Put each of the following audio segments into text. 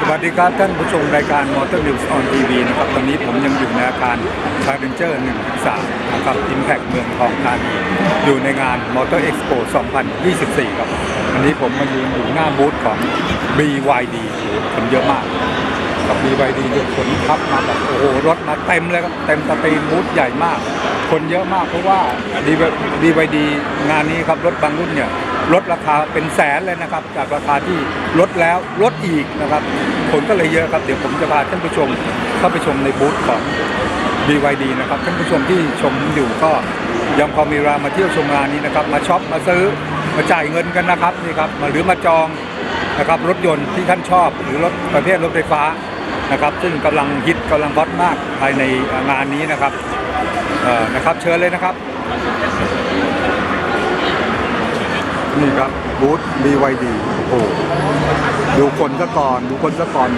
สวัสดีครับท่านผู้ชมรายการ Motor News on TV นะครับตอนนี้ผมยังอยู่ในอาคาร c h a r l e n g e r 1 3นะครับ Impact เมืองทองธานีอยู่ในงาน Motor Expo 2024 ครับวันนี้ผมมายืนอยู่หน้าบูธของ BYD คนเยอะมากกับ BYD เนี่ยขนทับมาแบบโอ้โหรถมาเต็มเลยครับเต็มสตรีมบูธใหญ่มาก คนเยอะมากเพราะว่า BYD งานนี้ครับรถบางรุ่นเนี่ย ลดราคาเป็นแสนเลยนะครับ จากราคาที่ลดแล้วลดอีกนะครับคนก็เลยเยอะครับ เดี๋ยวผมจะพาท่านผู้ชมเข้าไปชมในบูธของ BYD นะครับ ท่านผู้ชมที่ชมอยู่ก็ยังพอมีเวลามาเที่ยวชมงานนี้นะครับ มาช็อปมาซื้อมาจ่ายเงินกันนะครับนี่ครับมาหรือมาจองนะครับรถยนต์ที่ท่านชอบหรือรถประเภทรถไฟฟ้านะครับ ซึ่งกำลังฮิตกำลังฮอตมากภายในงานนี้นะครับนะครับเชิญเลยนะครับ นี่ครับบูธ BYD โอ้ดูคนซะก่อนดูคนซะก่อน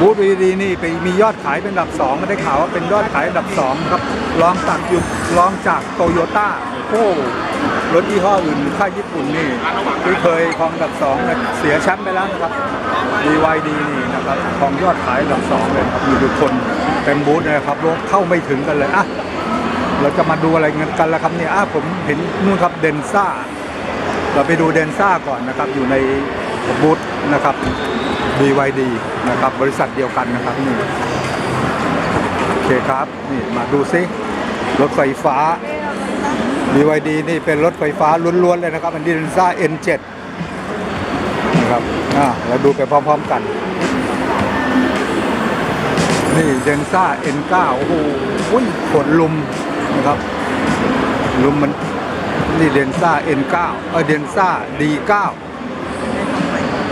บูธ BYD นี่ไปมียอดขายเป็นอันดับ2ก็ได้ข่าวว่าเป็นยอดขายอันดับ2ครับรองจากอยู่รองจากโตโยต้าโอ้รถยี่ห้ออื่นค่ายญี่ปุ่นนี่ที่เคยครองอันดับ2เนี่ยเสียแชมป์ไปแล้วนะครับ BYD นี่นะครับครองยอดขายอันดับ2เลยครับมีทุกคนเต็มบูธเลยครับรถเข้าไม่ถึงกันเลยอะเราจะมาดูอะไรกันละครับเนี่ยอะผมเห็นนู่นครับเดนซ่า เราไปดูเดนซ่าก่อนนะครับ อยู่ในบูธนะครับ BYD นะครับ บริษัทเดียวกันนะครับนี่โอเคครับ นี่มาดูซิ รถไฟฟ้า BYD นี่เป็นรถไฟฟ้าล้วนๆเลยนะครับ อันนี้เดนซ่า N7 นะครับอ่าเราดูไปพร้อมๆกัน นี่เดนซ่า N9 โอ้โหอุ้ยขนลุมนะครับ ลุมมัน นี่เดนซ่า N9 เออเดนซ่า D9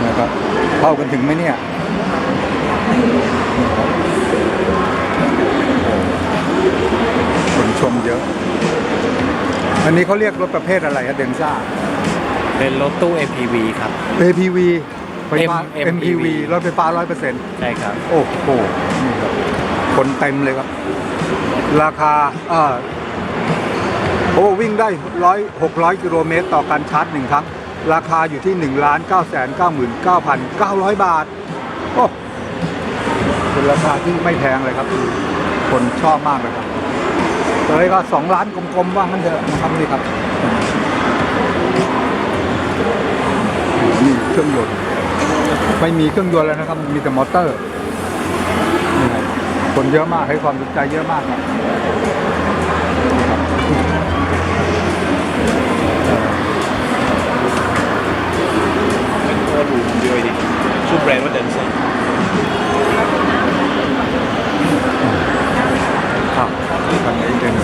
นะครับเข้ากันถึงไหมเนี่ยคนชมเยอะ อันนี้เขาเรียกรถประเภทอะไรครับเดนซ่า เป็นรถตู้ MPV ครับ APV ไฟฟ้า M- MPV รถไฟฟ้า100%ใช่ครับ โอ้โหนี่ครับคนเต็มเลยครับ ราคาเออ โอ้วิ่งได้ร้อยหกร้อยกิโลเมตรต่อการชาร์จหนึ่งครั้ง ราคาอยู่ที่1นึ่งล้านเก้าแสนเก้าหมื่นเก้าพันเก้าร้อยบาท โอ้เป็นราคาที่ไม่แพงเลยครับ คนชอบมากเลยครับเลยก็สองล้านกลมๆว่างั้นเถอะนะครับนี่ครับนี่เครื่องยนต์ไม่มีเครื่องยนต์แล้วนะครับ มีแต่มอเตอร์คนเยอะมากให้ความสนใจเยอะมากครับ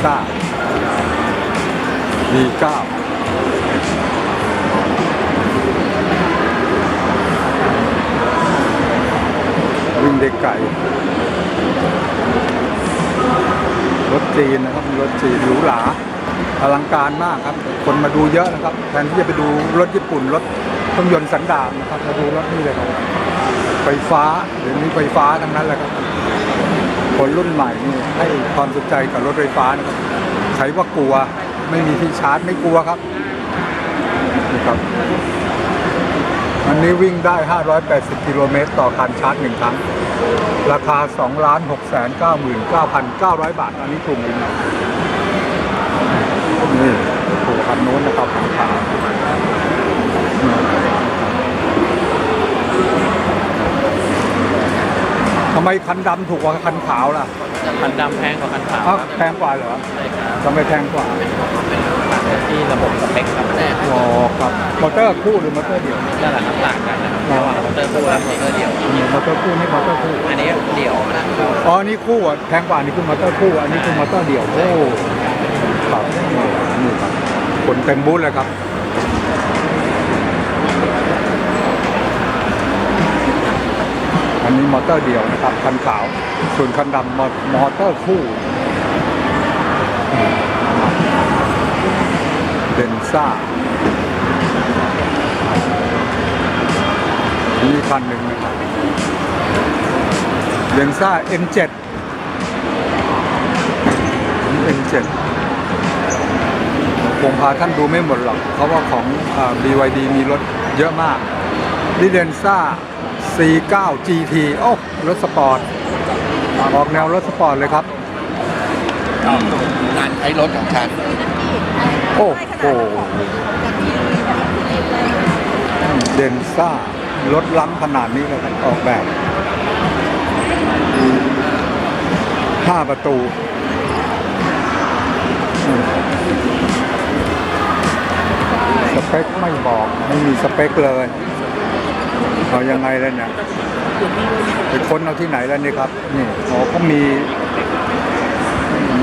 ซ่า D9 วิ่งได้ไกลรถจีนนะครับรถจีนหรูหราอลังการมากครับ คนมาดูเยอะนะครับ แทนที่จะไปดูรถญี่ปุ่น รถเครื่องยนต์สันดาปนะครับมาดูรถนี่เลยครับไฟฟ้าเดี๋ยวนี้ไฟฟ้าทั้งนั้นแหละครับ คนรุ่นใหม่นี่ให้ความสนใจกับรถไฟฟ้านะครับใครว่ากลัวไม่มีที่ชาร์จไม่กลัวครับนี่ครับอันนี้วิ่งได้ 580 กิโลเมตรต่อการชาร์จหนึ่งครั้ง ราคา 2,699,900 บาท อันนี้ถูกไหมเนี่ยนี่ถูกคันนู้นนะครับคันขาวทำไมคันดำถูกกว่าคันขาวล่ะคันดำแพงกว่าคันขาวอ้าวครับแพงกว่าเหรอใช่ครับทำไมแพงกว่าที่ระบบสเปคครับแน่อ๋อครับมอเตอร์คู่หรือมอเตอร์เดี่ยวนั่นแหละครับต่างกันนะครับระหว่างมอเตอร์คู่และมอเตอร์เดี่ยวมอเตอร์คู่นี่มอเตอร์คู่อันนี้เดี่ยวนะครับอ๋ออันนี่คู่อะแพงกว่าอันนี่คือมอเตอร์คู่อันนี้คือมอเตอร์เดี่ยวโอ้ครับนี่ครับคนเต็มบูธเลยครับ อันนี้มอเตอร์เดียวนะครับ คันขาว ส่วนคันดำมอมอเตอร์คู่เดนซ่ามีคันหนึ่งนะครับเดนซ่า N7 N7 คงพาท่านดูไม่หมดหรอก เพราะว่าของอา BYD มีรถเยอะมากดิเดนซ่า 49 GT โอ้รถสปอร์ตออกแนวรถสปอร์ตเลยครับการใช้รถของฉันโอ้โหเดนซ่ารถล้ำขนาดนี้เลยครับออกแบบห้าประตูอืมสเปคไม่บอก ไม่มีสเปคเลย เอายังไงแล้วเนี่ยไปค้นเอาที่ไหนแล้วนี่ครับนี่อ๋อเขามี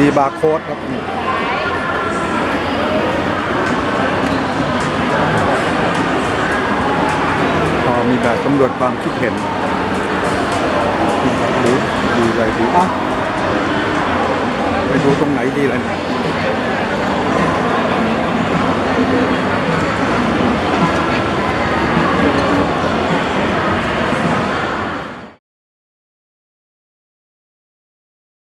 มีบาร์โค้ดครับนี่พอมีแบบตำรวจความคิดเห็นหรือดีอะไรดีอะไปดูตรงไหนดีล่ะเนี่ย